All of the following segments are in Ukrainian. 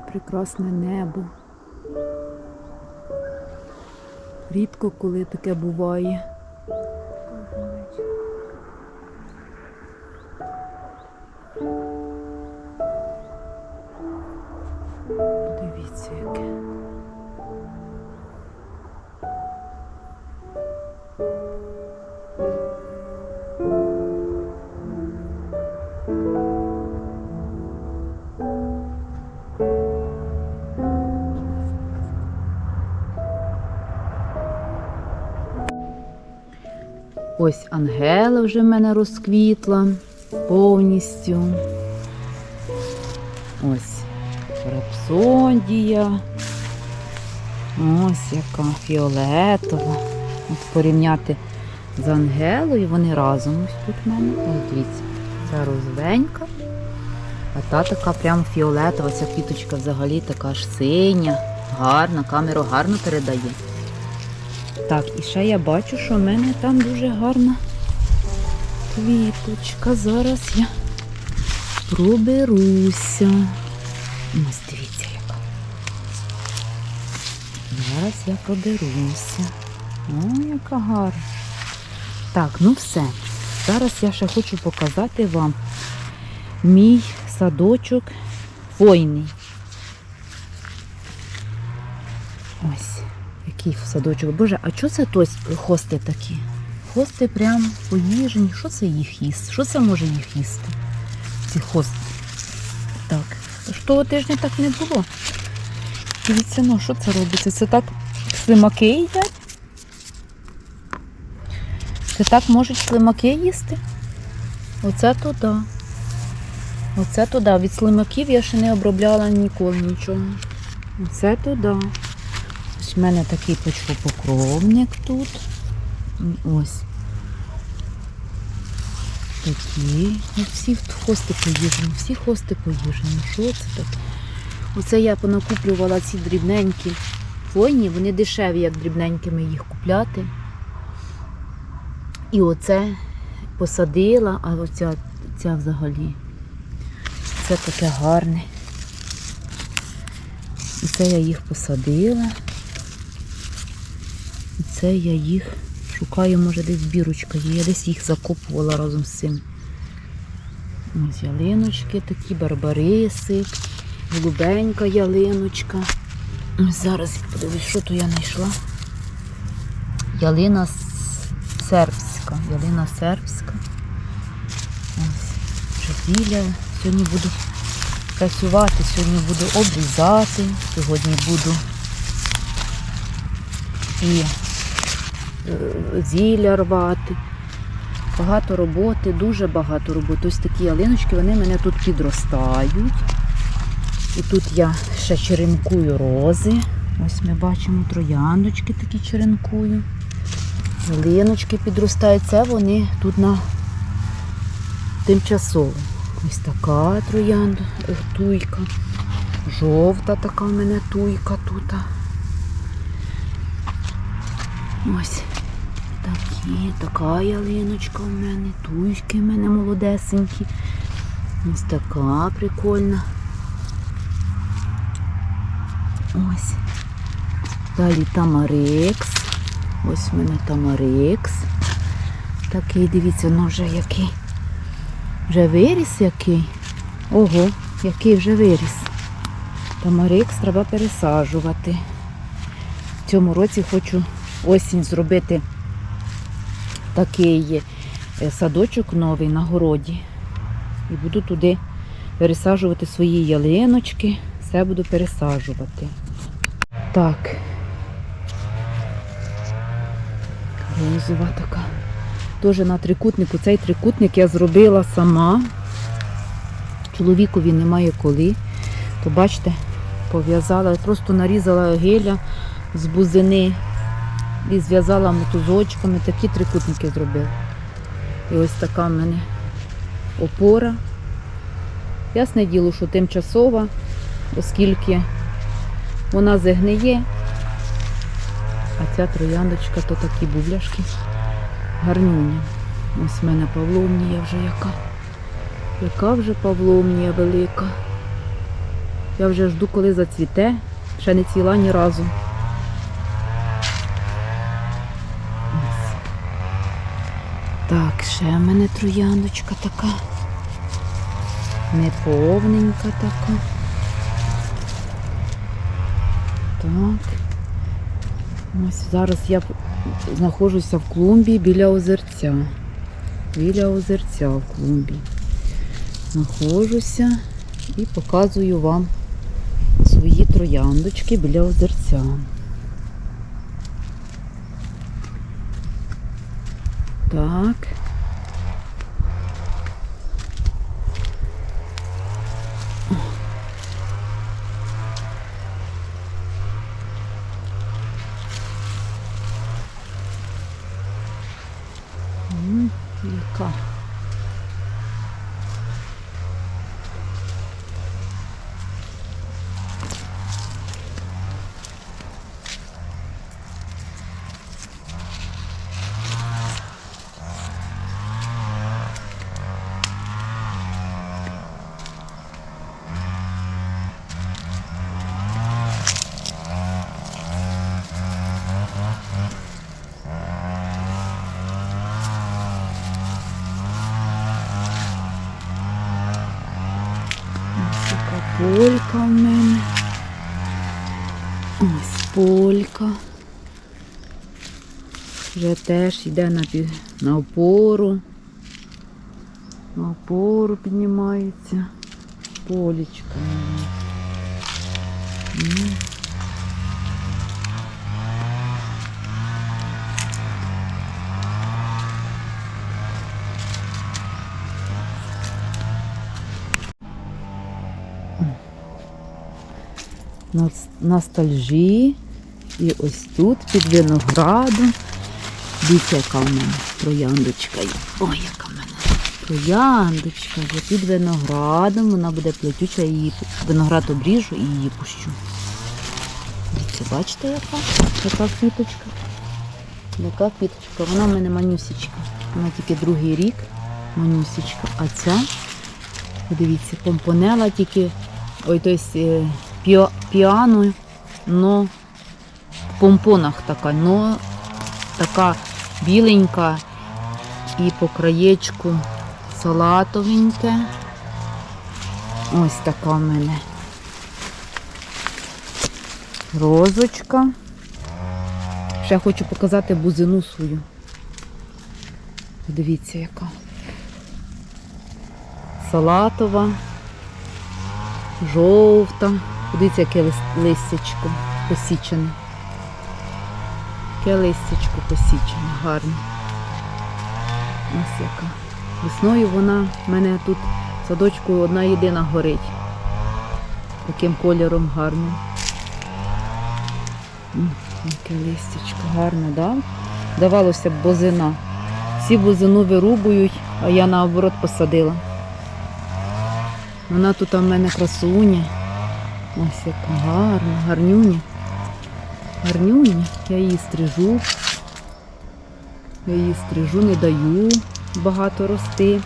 прекрасне небо. Рідко коли таке буває. Ось Ангела вже в мене розквітла повністю. Ось рапсодія. Ось яка фіолетова. От порівняти з Ангелою, вони разом ось тут в мене. Ось дивіться, ця розовенька. А та така прям фіолетова, ця квіточка взагалі така ж синя, гарна, камеру гарно передає. Так, і ще я бачу, що в мене там дуже гарна квіточка. Зараз я проберуся. Ось дивіться яка. Зараз я проберуся. О, яка гарна. Так, ну все. Зараз я ще хочу показати вам мій садочок фойний. Який садочок. Боже, а що це тось хости такі? Хости прям поїжені. Що це їх їсть? Що це може їх їсти? Ці хости. Так. Того тижня так не було. Дивіться, ну що це робиться? Це так слимаки їдять? Це так можуть слимаки їсти? Оце то да. Оце то да. Від слимаків я ще не обробляла ніколи нічого. Оце то да. Ось в мене такий почвопокровник тут. Ось. Такі. Всі хости поїжджені, всі хости поїжджені. Що це таке? Оце я понакуплювала ці дрібненькі фойні, вони дешеві, як дрібненькими їх купляти. І оце посадила, а оця ця взагалі. Це таке гарне. І це я їх посадила. Це я їх шукаю, може десь бірочка є. Я десь їх закопувала разом з цим. Ось ялиночки такі, барбариси, голубенька ялиночка. Ось зараз подивлюсь, що то я знайшла. Ялина сербська. Ялина сербська. Ось. Біля. Сьогодні буду працювати, сьогодні буду обрізати, сьогодні буду і зілля рвати. Багато роботи, дуже багато роботи. Ось такі ялиночки, вони мене тут підростають. І тут я ще черенкую рози. Ось ми бачимо трояндочки такі черенкую. Ялиночки підростають. Це вони тут на тимчасово. Ось така троянда, е, туйка. Жовта така в мене туйка тут. Ось такі, така ялиночка в мене, туйки в мене молодесенькі. Ось така прикольна. Ось. Далі тамарикс. Ось в мене тамарикс. Такий, дивіться, ну вже який. Вже виріс який. Ого, який вже виріс. Тамарикс треба пересаджувати. В цьому році хочу осінь зробити такий е, садочок новий на городі. І буду туди пересаджувати свої ялиночки. Все буду пересаджувати. Так. Розова така. Теж на трикутнику. Цей трикутник я зробила сама. Чоловікові немає коли. То бачите, пов'язала, просто нарізала геля з бузини і зв'язала мотузочками. Такі трикутники зробила. І ось така в мене опора. Ясне діло, що тимчасова, оскільки вона загниє, а ця трояндочка то такі бубляшки гарнюня. Ось в мене павловнія вже яка. Яка вже павловнія велика. Я вже жду, коли зацвіте. Ще не цвіла ні разу. Так, ще в мене трояндочка така. Неповненька така. Так. Ось зараз я знаходжуся в клумбі біля озерця. Біля озерця в клумбі. Знаходжуся і показую вам свої трояндочки біля озерця. Так. Яка? Теж йде на, на опору. На опору піднімається. Полічка. Ностальжі. І ось тут під виноградом. Дивіться, яка в мене трояндочка. Ой, яка в мене трояндочка є під виноградом. Вона буде плетюча, я її виноград обріжу і її пущу. Дивіться, бачите, яка? Яка квіточка? Яка квіточка? Вона в мене манюсічка. Вона тільки другий рік. Манюсічка. А ця, подивіться, помпонела тільки ой, тобто піо, піано, но в помпонах така, но така біленька і по краєчку салатовеньке. Ось така в мене розочка. Ще хочу показати бузину свою. Подивіться, яка. Салатова, жовта. Подивіться, яке лис- листячко посічене. Яке листячко посічене, гарне. Ось яка. Весною вона в мене тут в садочку одна єдина горить. Таким кольором гарним. Яке листячко гарне, да? Давалося б бозина. Всі бузину вирубують, а я наоборот посадила. Вона тут у мене красуня. Ось яка гарна, гарнюня. Гарнюня. Я її стрижу. Я її стрижу, не даю багато рости.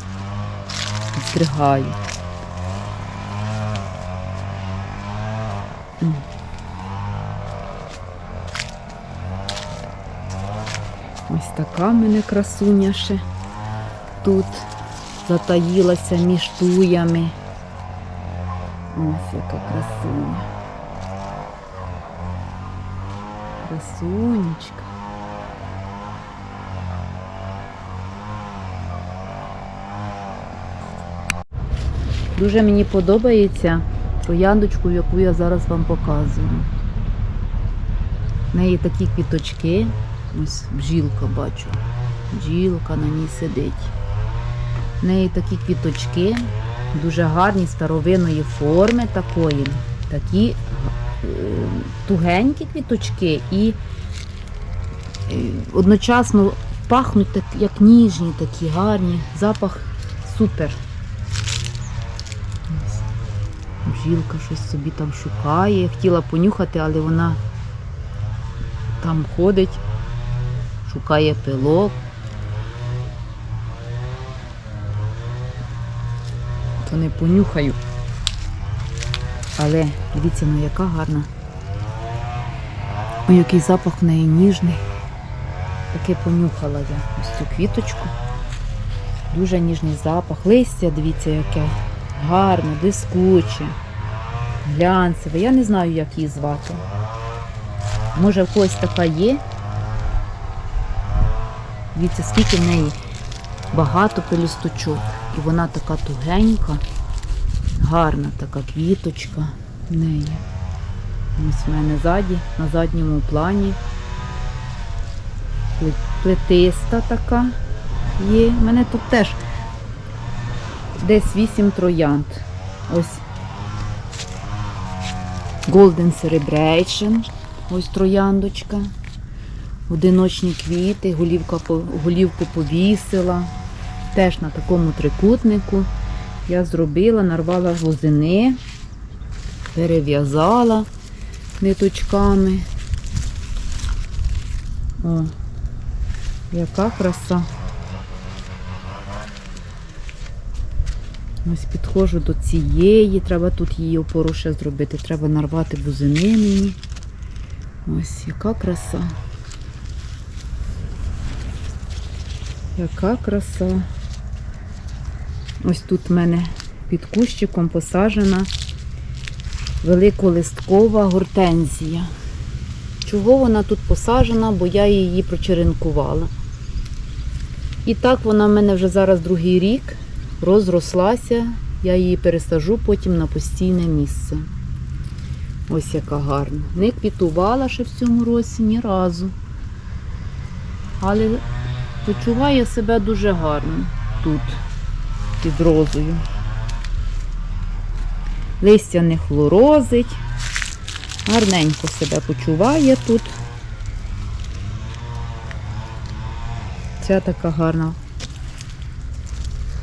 Стригаю. Ось така мене красуня ще тут затаїлася між туями. Ось яка красуня. Красунечка. Дуже мені подобається трояндочку, яку я зараз вам показую. В неї такі квіточки. Ось бджілка бачу. Бджілка на ній сидить. В неї такі квіточки, дуже гарні старовинної форми такої. Такі тугенькі квіточки і е, одночасно пахнуть так, як ніжні, такі гарні. Запах супер. Бжілка щось собі там шукає. Хотіла понюхати, але вона там ходить, шукає пилок. То не понюхаю. Але дивіться, ну яка гарна. Ой, який запах в неї ніжний. Таке понюхала я ось цю квіточку. Дуже ніжний запах. Листя, дивіться, яке гарне, блискуче, глянцеве. Я не знаю, як її звати. Може, в когось така є. Дивіться, скільки в неї багато пелюсточок. І вона така тугенька, гарна така квіточка в неї. Ось в мене ззаді, на задньому плані. Плетиста така є. У мене тут теж десь 8 троянд. Ось Golden Celebration. Ось трояндочка. Одиночні квіти, голівка, голівку повісила. Теж на такому трикутнику я зробила, нарвала возини, перев'язала ниточками. О, яка краса. Ось підходжу до цієї, треба тут її опору ще зробити, треба нарвати бузини мені. Ось яка краса. Яка краса. Ось тут в мене під кущиком посаджена великолисткова гортензія. Чого вона тут посаджена, бо я її прочеренкувала. І так вона в мене вже зараз другий рік розрослася. Я її пересажу потім на постійне місце. Ось яка гарна. Не квітувала ще в цьому році ні разу. Але почуває себе дуже гарно тут, під розою. Листя не хлорозить, гарненько себе почуває тут. Ця така гарна.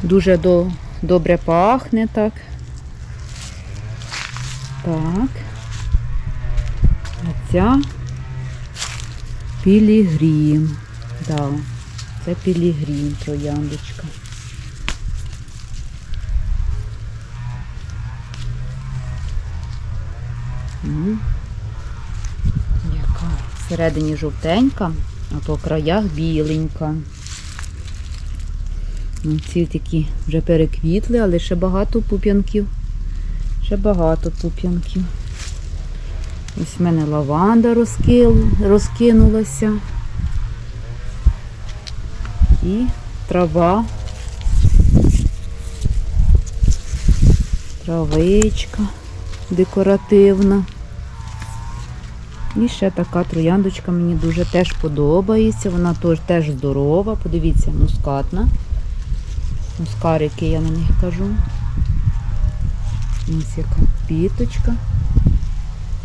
Дуже до, добре пахне так. Так. А ця пілігрім. Да, це пілігрім, трояндочка. Яка всередині жовтенька, а по краях біленька. Ну, Ці такі вже переквітли, але ще багато пуп'янків. Ще багато пуп'янків. Ось в мене лаванда розкинулася. І трава. Травичка декоративна. І ще така трояндочка мені дуже теж подобається. Вона теж, теж здорова. Подивіться, мускатна. Мускарики я на них кажу. Ось яка піточка.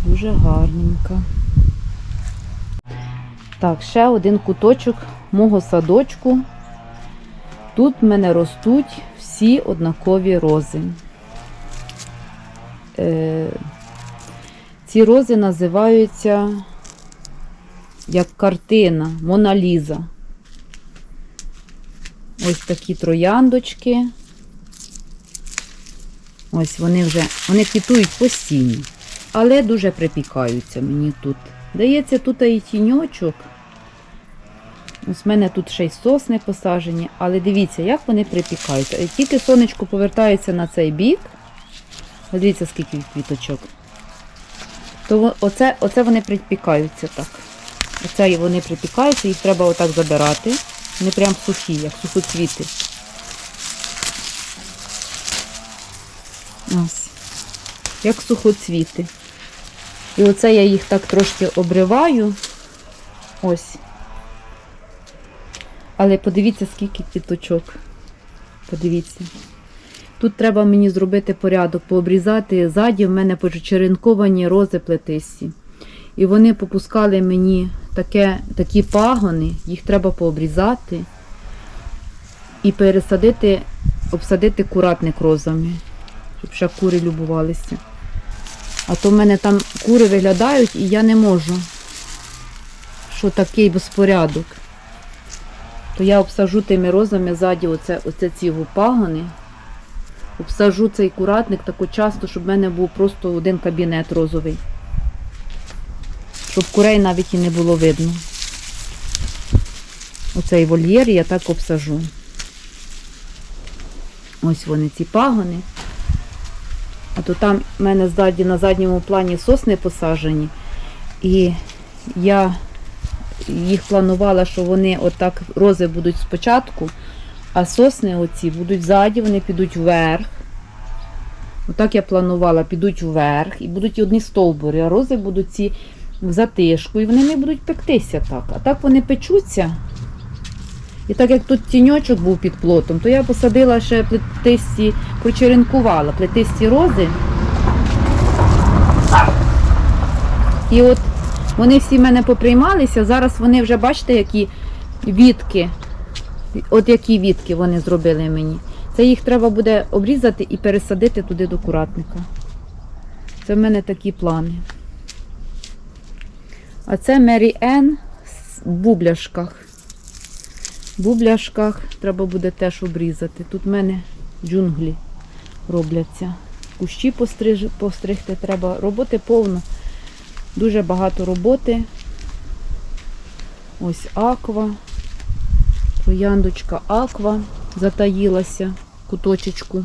Дуже гарненька. Так, ще один куточок мого садочку. Тут в мене ростуть всі однакові рози. Е, ці рози називаються як картина Мона Ліза. Ось такі трояндочки. Ось вони вже вони квітують постійно, але дуже припікаються мені тут. Дається тут і тіньочок. Ось в мене тут ще й сосни посаджені, але дивіться, як вони припікаються. Тільки сонечко повертається на цей бік. Дивіться, скільки квіточок. То оце, оце вони припікаються так. Оце вони припікаються, їх треба отак забирати. Вони прям сухі, як сухоцвіти. Ось. Як сухоцвіти. І оце я їх так трошки обриваю. Ось. Але подивіться, скільки квіточок. Подивіться. Тут треба мені зробити порядок, пообрізати. Ззаді в мене почеренковані рози плетисті. І вони попускали мені таке, такі пагони, їх треба пообрізати і пересадити, обсадити куратник розами, щоб ще кури любувалися. А то в мене там кури виглядають і я не можу, що такий безпорядок. То я обсажу тими розами ззаді оце, оце ці пагони. Обсажу цей куратник тако часто, щоб в мене був просто один кабінет розовий. Щоб курей навіть і не було видно. Оцей вольєр я так обсажу. Ось вони ці пагони. А то там в мене ззаді на задньому плані сосни посаджені. І я їх планувала, що вони отак рози будуть спочатку, а сосни оці будуть ззаді, вони підуть вверх. Отак я планувала, підуть вверх і будуть одні стовбури, а рози будуть ці в затишку, і вони не будуть пектися так. А так вони печуться. І так як тут тіньочок був під плотом, то я посадила ще плетисті, прочеренкувала плетисті рози. І от вони всі в мене поприймалися. Зараз вони вже, бачите, які вітки. От які вітки вони зробили мені. Це їх треба буде обрізати і пересадити туди до куратника. Це в мене такі плани. А це Мері Енн в бубляшках. В бубляшках треба буде теж обрізати. Тут в мене джунглі робляться. Кущі постриж... постригти треба. Роботи повно. Дуже багато роботи. Ось аква. Трояндочка аква затаїлася куточечку.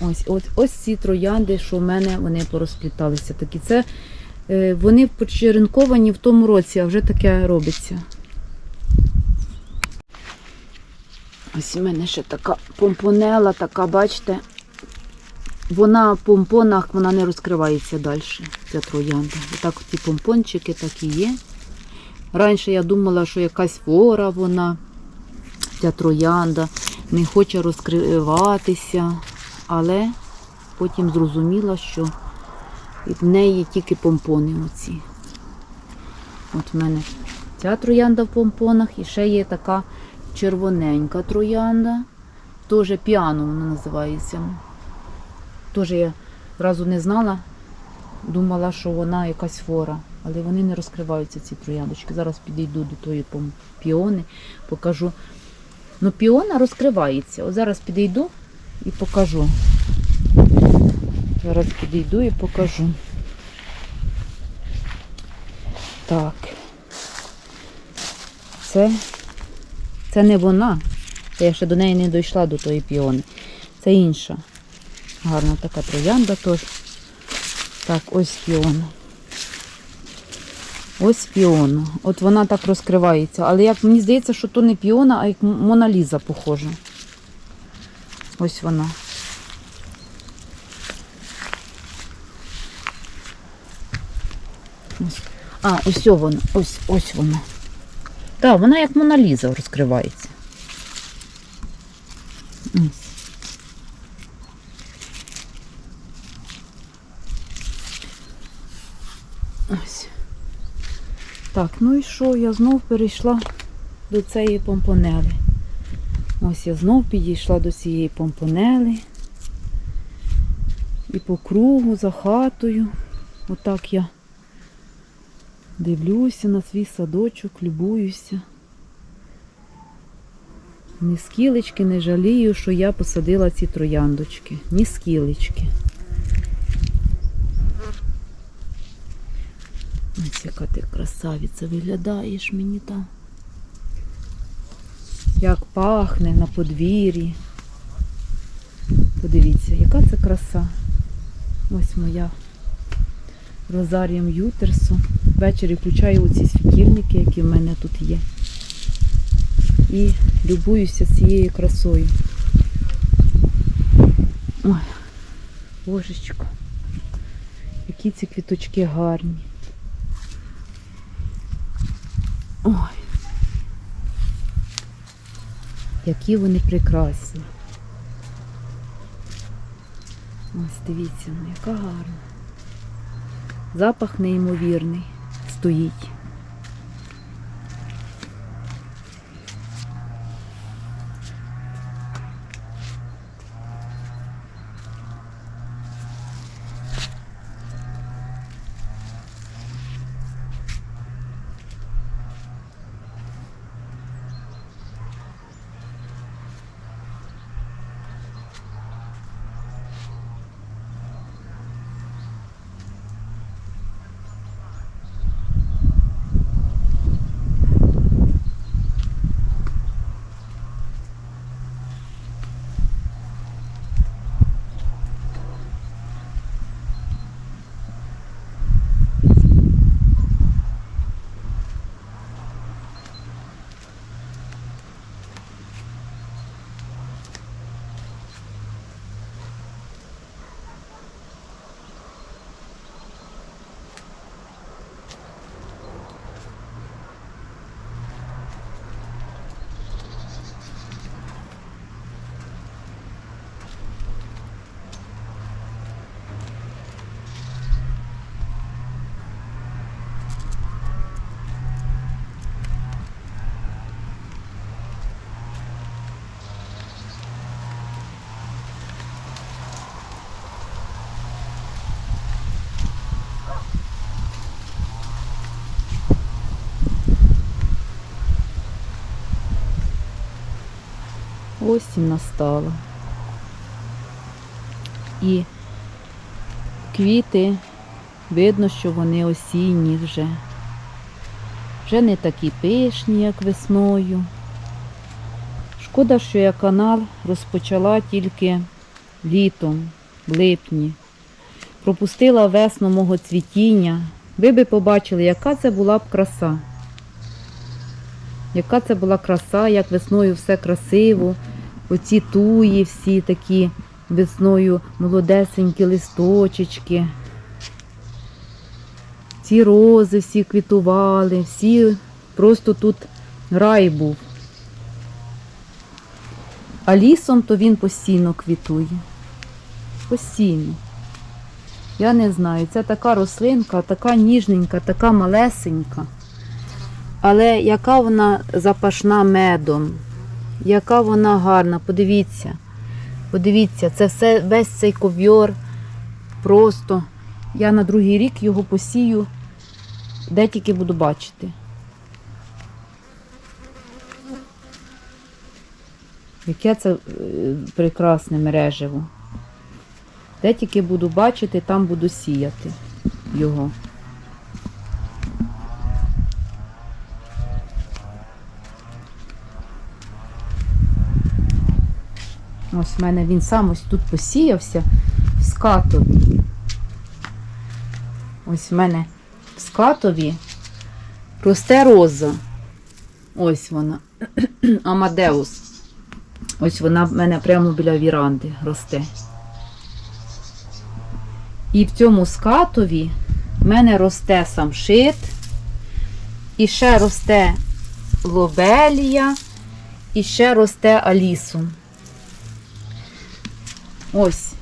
Ось, ось, ось ці троянди, що в мене вони порозпліталися. Такі. Це, е, вони почеренковані в тому році, а вже таке робиться. Ось у мене ще така помпонела, така, бачите, вона в помпонах вона не розкривається далі, ця троянда. Отак ці помпончики так і є. Раніше я думала, що якась фора вона, ця троянда, не хоче розкриватися, але потім зрозуміла, що в неї тільки помпони оці. От в мене ця троянда в помпонах і ще є така червоненька троянда. Теж піано вона називається. Теж я разу не знала, думала, що вона якась фора, але вони не розкриваються, ці трояндочки. Зараз підійду до тої піони, покажу. Ну, піона розкривається. От зараз підійду і покажу. Зараз підійду і покажу. Так. Це, це не вона. Це я ще до неї не дійшла до тої піони. Це інша. Гарна така троянда теж. Так, ось піона. Ось піона. От вона так розкривається. Але як мені здається, що то не піона, а як Мона Ліза похожа. Ось вона. Ось. А, ось вона. Ось, ось вона. Так, вона як Мона Ліза розкривається. Ось. Так, ну і що? Я знов перейшла до цієї помпонели. Ось я знов підійшла до цієї помпонели. І по кругу за хатою. Отак я дивлюся на свій садочок, любуюся. Ні скілечки не жалію, що я посадила ці трояндочки. Ні скілечки. Яка ти красавиця виглядаєш мені там. Як пахне на подвір'ї. Подивіться, яка це краса. Ось моя розарієм Ютерсу. Ввечері включаю оці світильники, які в мене тут є. І любуюся цією красою. Ой, божечко, які ці квіточки гарні. Ой. Які вони прекрасні. Ось дивіться, ну яка гарна. Запах неймовірний стоїть. Осінь настала. І квіти, видно, що вони осінні вже. Вже не такі пишні, як весною. Шкода, що я канал розпочала тільки літом, в липні. Пропустила весну мого цвітіння. Ви би побачили, яка це була б краса. Яка це була краса, як весною все красиво. Оці туї всі такі весною молодесенькі листочечки. Ці рози всі квітували, всі просто тут рай був. А лісом то він постійно квітує. Постійно. Я не знаю, це така рослинка, така ніжненька, така малесенька. Але яка вона запашна медом, яка вона гарна, подивіться. Подивіться, це все, весь цей ковьор. Просто я на другий рік його посію, де тільки буду бачити. Яке це е, прекрасне мережево. Де тільки буду бачити, там буду сіяти його. Ось в мене він сам ось тут посіявся в скатові. Ось в мене в скатові росте роза. Ось вона. Амадеус. Ось вона в мене прямо біля віранди росте. І в цьому скатові в мене росте самшит, і ще росте лобелія, і ще росте алісум. Ось.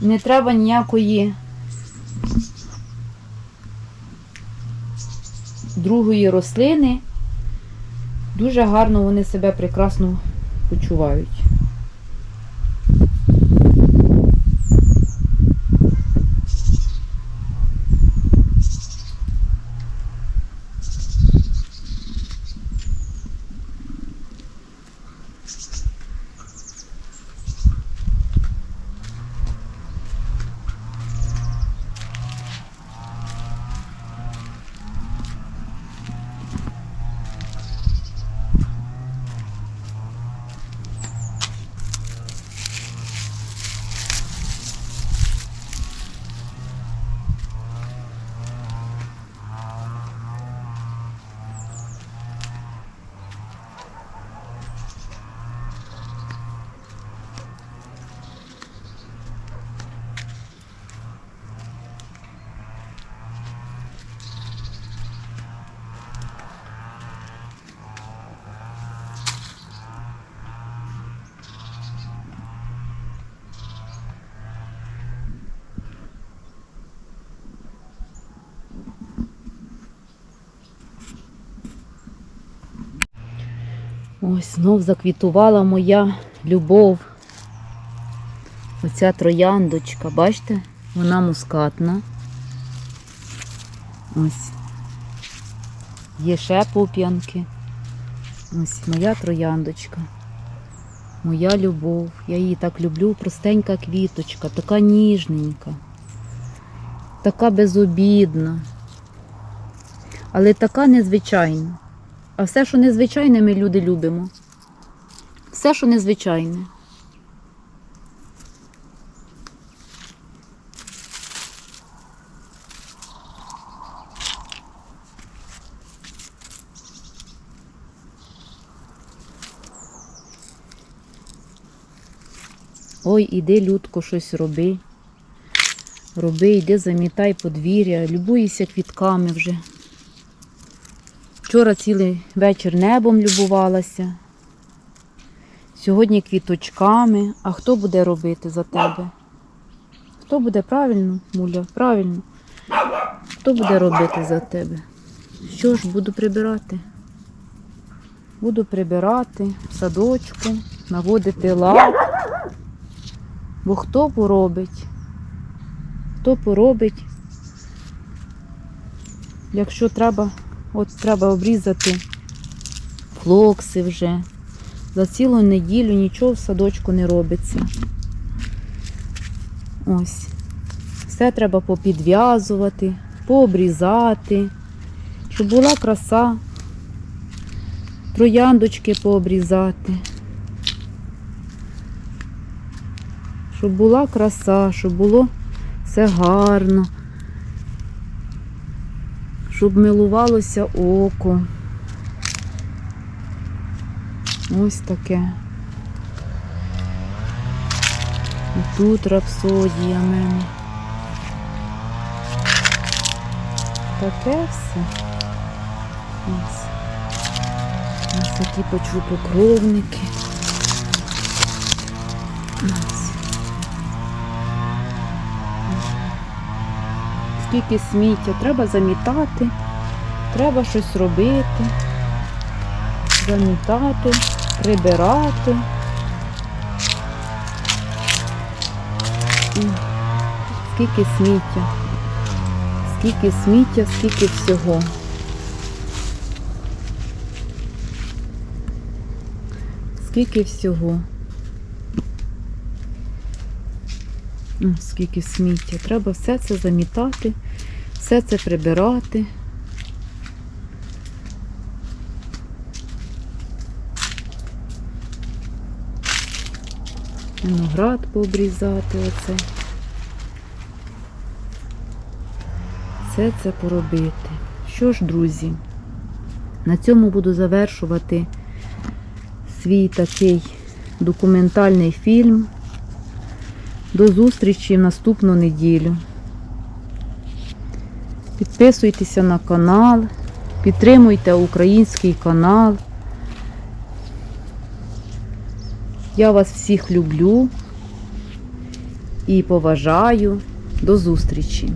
Не треба ніякої другої рослини. Дуже гарно вони себе прекрасно почувають. Ось знов заквітувала моя любов. Оця трояндочка, бачите? Вона мускатна. Ось. Є ще пуп'янки. Ось моя трояндочка. Моя любов. Я її так люблю. Простенька квіточка, така ніжненька, така безобідна, але така незвичайна. А все, що незвичайне, ми люди любимо. Все, що незвичайне. Ой, іди, людко, щось роби. Роби, йди, замітай подвір'я, любуйся квітками вже. Вчора цілий вечір небом любувалася. Сьогодні квіточками. А хто буде робити за тебе? Хто буде правильно, Муля? Правильно. Хто буде робити за тебе? Що ж, буду прибирати? Буду прибирати в садочку, наводити лад. Бо хто поробить? Хто поробить? Якщо треба От треба обрізати флокси вже. За цілу неділю нічого в садочку не робиться. Ось. Все треба попідв'язувати, пообрізати, щоб була краса. Трояндочки пообрізати. Щоб була краса, щоб було все гарно, щоб милувалося око. Ось таке. І тут рапсодія в мене. Таке все. Ось. Ось такі почвопокровники. Ось. Скільки сміття, треба замітати, треба щось робити, замітати, прибирати. Скільки сміття, скільки сміття, скільки всього. Скільки всього. Скільки сміття. Треба все це замітати, все це прибирати. Виноград пообрізати оце. Все це поробити. Що ж, друзі, на цьому буду завершувати свій такий документальний фільм. До зустрічі в наступну неділю. Підписуйтеся на канал, підтримуйте український канал. Я вас всіх люблю і поважаю. До зустрічі!